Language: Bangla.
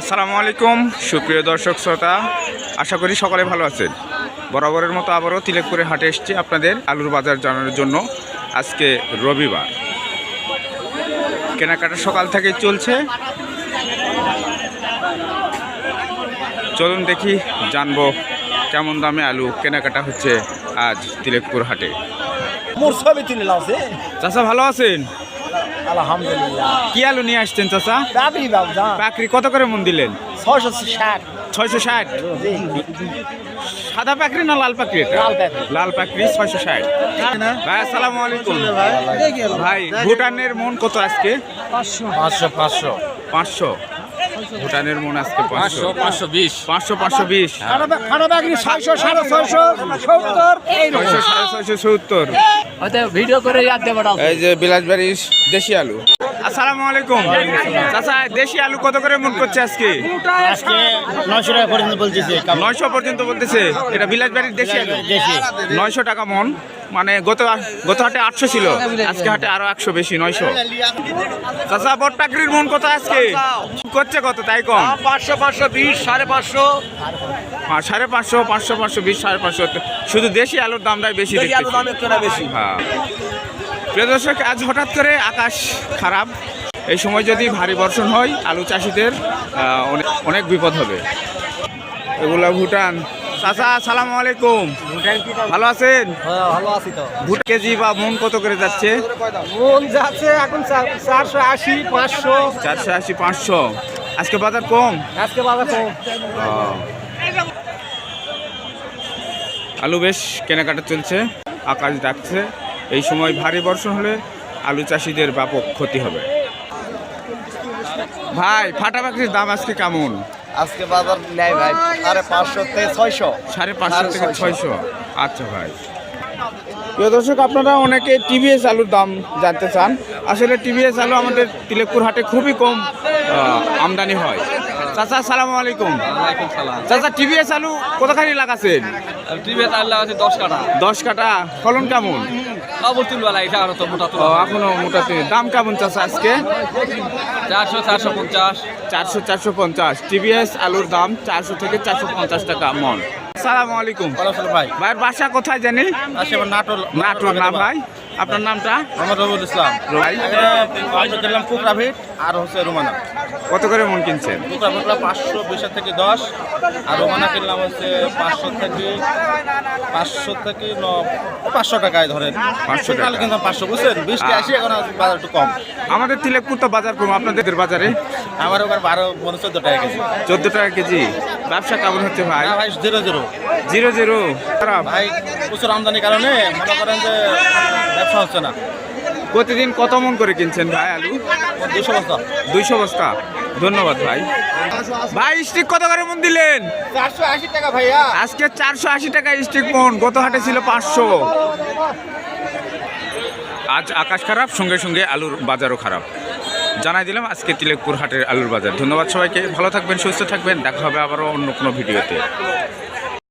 আসসালামু আলাইকুম সুপ্রিয় দর্শক শ্রোতা। আশা করি সকলে ভালো আছেন। বরাবরের মতো আবারও তিলেকপুরে হাটে এসেছি আপনাদের আলুর বাজার জানানোর জন্য। আজকে রবিবার। কেনাকাটা সকাল থেকে চলছে। চলুন দেখি জানব কেমন দামে আলু কেনাকাটা হচ্ছে আজ তিলেকপুর হাটে। চাচা ভালো আছেন? আলহামদুলিল্লাহ। কি আলু নিয়ে আসছেন চাচা? পাকড়ি কত করে মন দিলেন? ছয়শো ষাট। ছয়শো ষাট? সাদা পাকড়ি না লাল পাকড়ি লাল পাকড়ি। ছয়শো ষাট। ভাই আসসালামু আলাইকুম। ভাই। ভুটানের মন কত আজকে? পাঁচশো পাঁচশো। পাঁচশো। ভুটানের মন আজকে পাঁচশো। পাঁচশো বিশ। পাঁচশো পাঁচশো বিশ। ছয়শো সাড়ে ছয়শো সত্তর ছয়শো সাড়ে ছয়শো সত্তর। ভিডিও করে এই যে বিলাসবাড়ির দেশি আলু। আসসালামু আলাইকুম। চাচা দেশি আলু কত করে মন করছে আজকে? আজকে নয়শো টাকা পর্যন্ত বলতেছে। নয়শো পর্যন্ত বলতেছে। এটা বিলাসবাড়ির দেশি আলু? দেশি। নয়শো টাকা মন। মানে গত গত হাটে আটশো ছিল। আজকে হাটে আরও একশো বেশি নয়শো। চাচা বট পাকড়ির মন কত আজকে? করছে কত? তাই কম? পাঁচশো পাঁচশো বিশ সাড়ে পাঁচশো। আর সাড়ে পাঁচশো পাঁচশো পাঁচশো বিশ সাড়ে পাঁচশো। শুধু দেশি আলুর দামটাই বেশি দেখতেছি। একটু বেশি। হ্যাঁ। প্রিয় দর্শক আজ হঠাৎ করে আকাশ খারাপ। এই সময় যদি ভারী বর্ষণ হয় আলু চাষিদের অনেক- বিপদ হবে। এগুলা ভুটান। চাচা সালাম আলাইকুম। ভালো আছেন? ভালো আছি তো। ভুট কেজি বা মন কত করে যাচ্ছে? মন যাচ্ছে এখন চারশো আশি পাঁচশো। চারশো আশি পাঁচশো। আজকে বাজার কম? আজকে বাবা কম। আলু বেশ কেনাকাটা চলছে। আকাশ ডাকছে। এই সময় ভারী বর্ষণ হলে আলু চাষিদের ব্যাপক ক্ষতি হবে। ভাই ফাটা পাখির দাম আজকে কেমন? আজকে বাজার নেই ভাই সাড়ে পাঁচশো থেকে ছয়শো। সাড়ে পাঁচশো থেকে ছয়শো। আচ্ছা ভাই। প্রিয় দর্শক আপনারা অনেকে টিভিএস আলুর দাম জানতে চান। আসলে টিভিএস আলু আমাদের তিলেকপুর হাটে খুবই কম আমদানি হয়। চাচা সালাম আলাইকুম। চাচা টিভিএস আলু কোথাখানি লাগাছেন? টিভি আল্লাহ আছে দশ কাটা দশ কাটা ফলন কেমন? খবর তুলবেলা এটা আরও তো মোটা ও, এখনও মোটাতে দাম কেমন চাচা আজকে চারশো চারশো পঞ্চাশ চারশো চারশো পঞ্চাশ টিভিএস আলুর দাম চারশো থেকে চারশো পঞ্চাশ টাকা মন সালাম আলাইকুম ভাই ভাইয়ের বাসা কোথায় জানি নাটোর নাটোর না ভাই আপনার নামটা মোহাম্মদ রবুল ইসলাম ভাই আমি কুকরাভিট আর হচ্ছে রুমানা কত করে মন কিনছেন? পাঁচশো বিশের থেকে দশ। আর রুমানা কিনলাম হচ্ছে পাঁচশো থেকে পাঁচশো থেকে ন পাঁচশো টাকায় ধরেন। 500 টাকা। কিন্তু পাঁচশো বুঝছেন? বৃষ্টি আসি এখন বাজার একটু কম। আমাদের তিলেকপুর তো বাজার কম আপনাদের বাজারে? আমার ওখানে বারো মনে চোদ্দ টাকা কেজি। চোদ্দ টাকা কেজি। ব্যবসা কেমন হচ্ছে ভাই? ভাই জিরো জিরো। Zero zero. ভাই প্রচুর আমদানির কারণে মনে করেন যে ব্যবসা হচ্ছে না। প্রতিদিন কত মন করে কিনছেন ভাই আলু? দুশো বস্তা। দুইশো বস্তা। ধন্যবাদ ভাই। ভাই স্টিক কত করে মন দিলেন? চারশো আশি টাকা ভাইয়া। আজকে চারশো আশি টাকা স্টিক মন গত হাটে ছিল পাঁচশো। আজ আকাশ খারাপ সঙ্গে সঙ্গে আলুর বাজারও খারাপ। জানাই দিলাম আজকে তিলেকপুর হাটের আলুর বাজার। ধন্যবাদ সবাইকে। ভালো থাকবেন সুস্থ থাকবেন। দেখা হবে আবারও অন্য কোনো ভিডিওতে।